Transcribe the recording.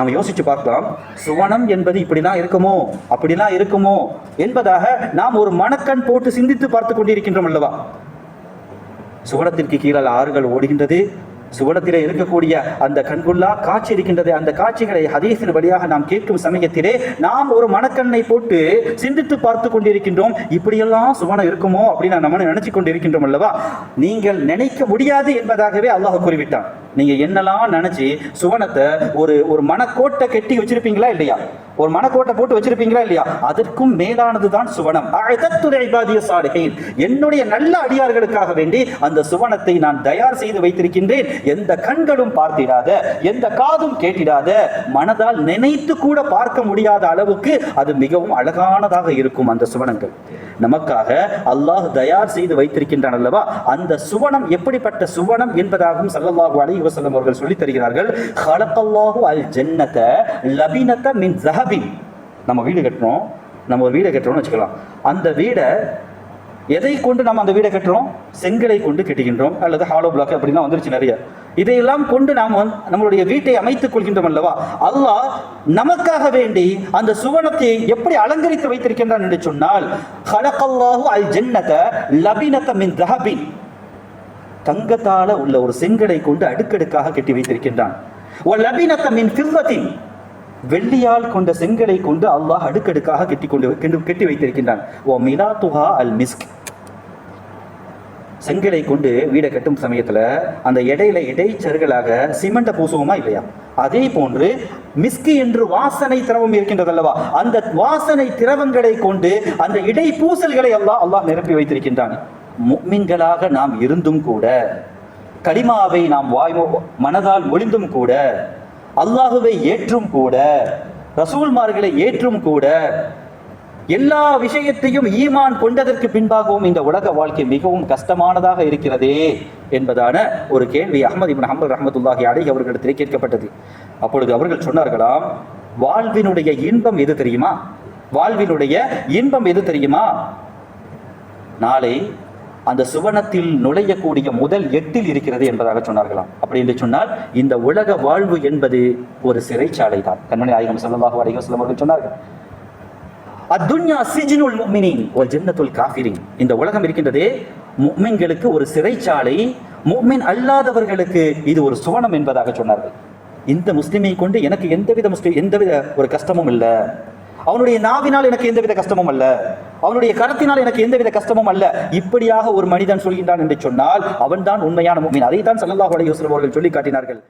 நம்ம யோசிச்சு பார்க்கலாம். சுவனம் என்பது இப்படிலாம் இருக்குமோ? அப்படிலாம் இருக்குமோ? என்பதாக நாம் ஒரு மனக்கண் போட்டு சிந்தித்து பார்த்து கொண்டிருக்கின்றோம் அல்லவா? சுவனத்திற்கு கீழே ஆறுகள் ஓடுகின்றது. சுவனத்திலே இருக்கக்கூடிய அந்த கண்குள்ளா காட்சி இருக்கின்றது. அந்த காட்சிகளை ஹதீஸின் வழியாக நாம் கேட்கும் சமயத்திலே நாம் ஒரு மனக்கண்ணை போட்டு சிந்தித்து பார்த்து கொண்டிருக்கின்றோம். இப்படியெல்லாம் சுவனம் இருக்குமோ? அப்படின்னு நம்ம நினைச்சு கொண்டிருக்கின்றோம் அல்லவா? நீங்கள் நினைக்க முடியாது என்பதாகவே அல்லாஹ் கூறிவிட்டான். நீங்க என்னெல்லாம் நினைச்சு சுவனத்தை ஒரு ஒரு மனக்கோட்டை கட்டி வச்சிருப்பீங்களா இல்லையா? ஒரு மனக்கோட்டை போட்டு வச்சிருப்பீங்களா இல்லையா? அதற்கும் மேலானது தான் சுவனம். அழகத்துறை இபாதிய சாலிஹீன். என்னுடைய நல்ல அடியார்களுக்காக வேண்டி அந்த சுவனத்தை நான் தயார் செய்து வைத்திருக்கின்றேன். எந்த கண்களும் பார்த்திடாத எந்த காதும் கேட்டிடாத மனதால் நினைத்து கூட பார்க்க முடியாத அளவுக்கு அது மிகவும் அழகானதாக இருக்கும் அந்த சுவனங்கள். நமக்காக அல்லாஹ் தயார் செய்து வைத்திருக்கின்றான் அல்லவா? அந்த சுவனம் எப்படிப்பட்ட சுவனம் என்பதாகவும் சல்லல்லாஹு அலைஹி வஸல்லம் அவர்கள் சொல்லித் தருகிறார்கள் ஹலக்கல்லாஹு அல் ஜன்னத லபினத மின் ஜஹபின் நம்ம வீடு கட்டுறோம் நம்ம ஒரு வீடை கட்டுறோம்னு வச்சுக்கலாம். அந்த வீடை எதை கொண்டு நம்ம அந்த வீடை கட்டுறோம்? செங்கலை கொண்டு கட்டுகின்றோம் அல்லது ஹாலோ பிளாக் அப்படிலாம் வந்துருச்சு நிறைய. இதையெல்லாம் கொண்டு நாம் வந்து நம்மளுடைய வீட்டை அமைத்துக் கொள்கின்றோம் அல்லவா? அல்லாஹ் நமக்காக வேண்டி அந்த சுவனத்தை எப்படி அலங்கரித்து வைத்திருக்கின்றான் என்று சொன்னால் ஹலகல்லாஹு அல் ஜன்னத லபினத மின் தஹபின். தங்கத்தால உள்ள ஒரு செங்கடை கொண்டு அடுக்கடுக்காக கட்டி வைத்திருக்கின்றான். லபினத மின் ஃபில்லத்தின் வெள்ளியால் கொண்ட செங்கலை கொண்டு அல்லாஹ் அடுக்கடுக்காக கட்டி கொண்டு கட்டி வைத்திருக்கின்றான். ஓ மினா துஹா அல் மிஸ்க் செங்கலை கொண்டு வீடை கட்டும் சமயத்துல அந்த இடையில இடைச்சருகளாக சிமெண்ட பூசுவோமா இல்லையா? அதே போன்று மிஸ்கி என்று வாசனை திரவம் இருக்கின்றது அல்லவா அந்த வாசனை திரவங்களை கொண்டு அந்த இடை பூசல்களை அல்லாஹ் அல்லாஹ் நிரப்பி வைத்திருக்கின்றான். முக்மின்களாக நாம் இருந்தும் கூட கலிமாவை நாம் வாய் மனதால் ஒளிந்தும் கூட அல்லாஹுவை ஏற்றும் கூட ரசூல்மார்களை ஏற்றும் கூட எல்லா விஷயத்தையும் ஈமான் கொண்டதற்கு பின்பாகவும் இந்த உலக வாழ்க்கை மிகவும் கஷ்டமானதாக இருக்கிறதே என்பதான ஒரு கேள்வி அஹ்மது இபின் ஹம்பல் ரஹமத்துல்லாஹி அலைஹி அவர்களிடத்திலே கேட்கப்பட்டது. அப்பொழுது அவர்கள் சொன்னார்களாம் வாழ்வினுடைய இன்பம் எது தெரியுமா? வாழ்வினுடைய இன்பம் எது தெரியுமா? நாளை அந்த சுவனத்தில் நுழையக்கூடிய முதல் எட்டில் இருக்கிறது என்பதாக சொன்னார்களாம். அப்படி என்று சொன்னால் இந்த உலக வாழ்வு என்பது ஒரு சிறைச்சாலை தான் கண்மணி ஆயுகம் செல்லமாக அலைஹி வஸல்லம் அவர்கள் சொன்னார்கள் அத்துன்யா சிஜினுல் முக்மினின் ஒரு ஜென்னத்துல் காஃபிரின். இந்த உலகம் இருக்கின்றதே முக்மின்களுக்கு ஒரு சிறைச்சாலை முக்மின் அல்லாதவர்களுக்கு இது ஒரு சுவனம் என்பதாக சொன்னார்கள். இந்த முஸ்லிமை கொண்டு எனக்கு எந்தவித முஸ்லிம் எந்தவித ஒரு கஷ்டமும் இல்லை. அவனுடைய நாவினால் எனக்கு எந்தவித கஷ்டமும் அல்ல. அவனுடைய கரத்தினால் எனக்கு எந்தவித கஷ்டமும் அல்ல. இப்படியாக ஒரு மனிதன் சொல்கின்றான் என்று சொன்னால் அவன்தான் உண்மையான முஃமின் அதை தான் ஸல்லல்லாஹு அலைஹி அவர்கள் சொல்லி காட்டினார்கள்.